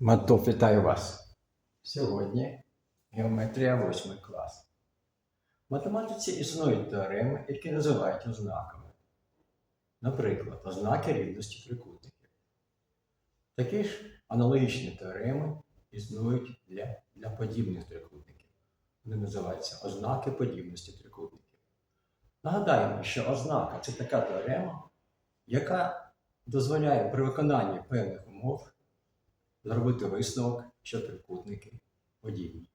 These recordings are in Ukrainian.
Матоп, вітаю вас. Сьогодні геометрія 8 клас. В математиці існують теореми, які називають ознаками. Наприклад, ознаки рівності трикутників. Такі ж аналогічні теореми існують для, для подібних трикутників. Вони називаються ознаки подібності трикутників. Нагадаємо, що ознака це така теорема, яка дозволяє при виконанні певних умов зробити висновок, що трикутники подібні.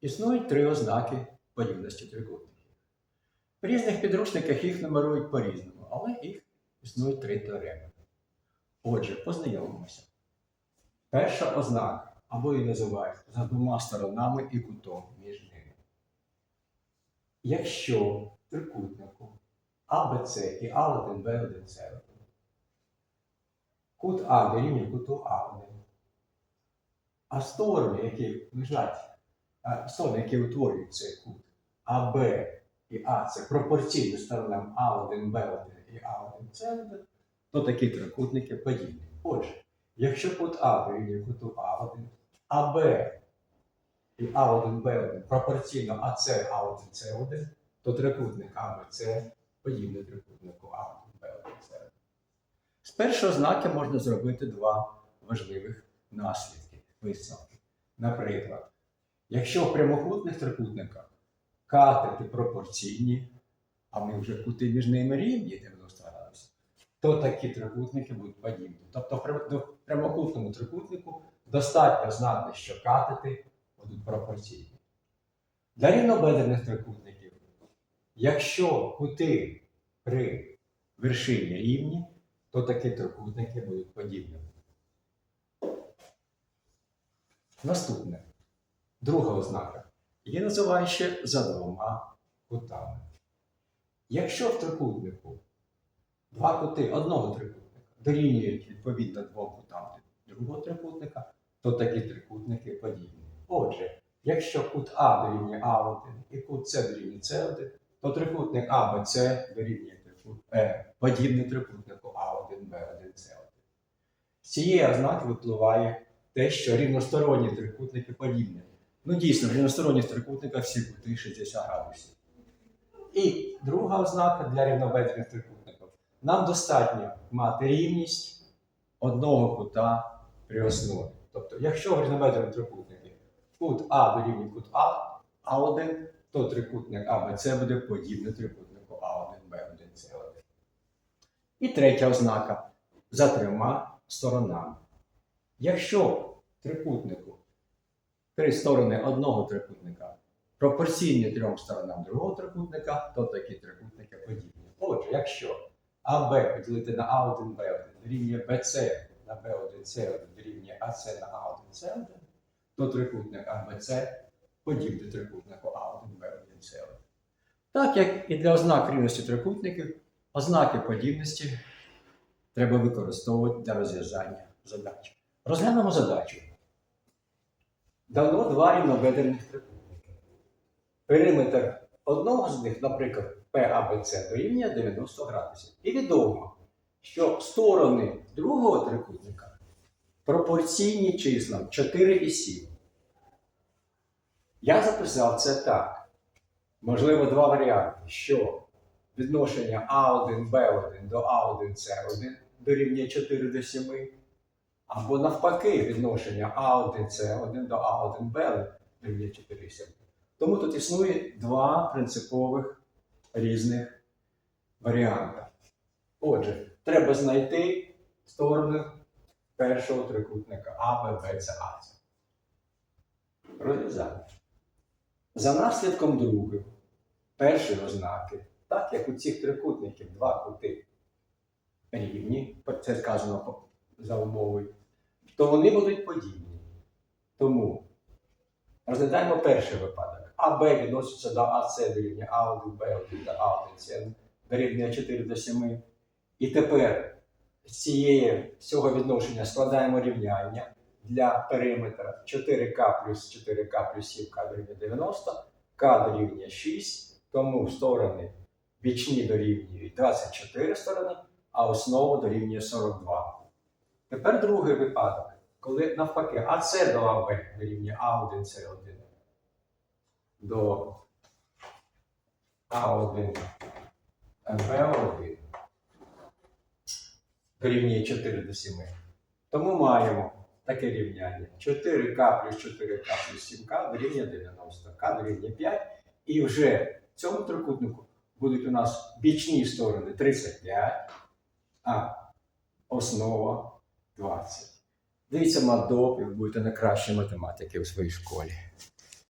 Існують три ознаки подібності трикутників. В різних підручниках їх нумерують по-різному, але їх існують три теореми. Отже, познайомимося. Перша ознака, або її називають за двома сторонами і кутом між ними. Якщо трикутнику АБЦ і А1, Б1, С1, кут А дорівнює куту А1, а сторони, які лежать, а сторони, які утворюють цей кут, АБ і АС пропорційні сторонам А1, Б1 і А1, С1, то такі трикутники подібні. Отже, якщо кут А дорівнює куту А1, АБ і А1, Б1 пропорційно АС, А1, С1, то трикутник АБЦ подібний трикутнику А1, Б1, С1. З першого знаки можна зробити два важливих наслідки висновки. Наприклад, якщо в прямокутних трикутниках катети пропорційні, а ми вже кути між ними рівні 90 градусів, то такі трикутники будуть подібні. Тобто в прямокутному трикутнику достатньо знати, що катети будуть пропорційні. Для рівнобедрених трикутників, якщо кути при вершині рівні, то такі трикутники будуть подібними. Наступне. Друга ознака. Її називають ще за двома кутами. Якщо в трикутнику два кути одного трикутника дорівнюють відповідно двом кутам другого трикутника, то такі трикутники подібні. Отже, якщо кут А дорівнює А1 і кут С дорівнює С1, то трикутник АБЦ дорівнює е, подібний трикутнику А1, Б1, С1. З цієї ознаки випливає те, що рівносторонні трикутники подібні. Ну, дійсно, в рівносторонніх трикутниках всі кути 60 градусів. І друга ознака для рівнобедрених трикутників. Нам достатньо мати рівність одного кута при основі. Тобто, якщо в рівнобедреному трикутнику кут А дорівнює кут А, А1, то трикутник АБЦ буде подібний трикутнику А1, Б1, С1. І третя ознака за трьома сторонами. Якщо трикутнику три сторони одного трикутника пропорційні трьом сторонам другого трикутника, то такі трикутники подібні. Отже, якщо АБ поділити на А1, Б1 дорівнює БЦ на Б1, С1 дорівнює АС на А1, С1, то трикутник АБЦ подібний трикутнику А1, Б1, С1. Так як і для ознак рівності трикутників, ознаки подібності треба використовувати для розв'язання задач. Розглянемо задачу. Дано два рівнобедрених трикутники. Периметр одного з них, наприклад, PABC дорівнює 90 градусів. І відомо, що сторони другого трикутника пропорційні числам 4 і 7. Я записав це так. Можливо, два варіанти, що відношення А1, Б1 до А1, С1 дорівнює 4 до 7. Або навпаки, відношення А1С1 до А1Б дорівнює 4 7. Тому тут існує два принципових різних варіанти. Отже, треба знайти сторони першого трикутника А, Б, Б, С, А. С. Розв'язання. За наслідком другим, першої ознаки, так як у цих трикутників два кути рівні, це сказано за умовою, то вони будуть подібні. Тому розглядаємо перший випадок. АБ відноситься до АС дорівнює А1, Б1 та А1, С дорівнює 4 до 7. І тепер з цієї, цього відношення складаємо рівняння для периметра 4К плюс 4К плюс 7К дорівнює 90, К дорівнює 6, тому сторони бічні дорівнюють 24 сторони, а основа дорівнює 42. Тепер другий випадок. коли навпаки АС до АБ дорівнює А1, С1 до А1, Б1 дорівнює 4 до 7. Тому маємо таке рівняння. 4К плюс 4К плюс 7К дорівнює 90. К дорівнює 5. І вже в цьому трикутнику будуть у нас бічні сторони 35, а основа 20. Дивіться мадоп, і ви будете найкращі математики у своїй школі.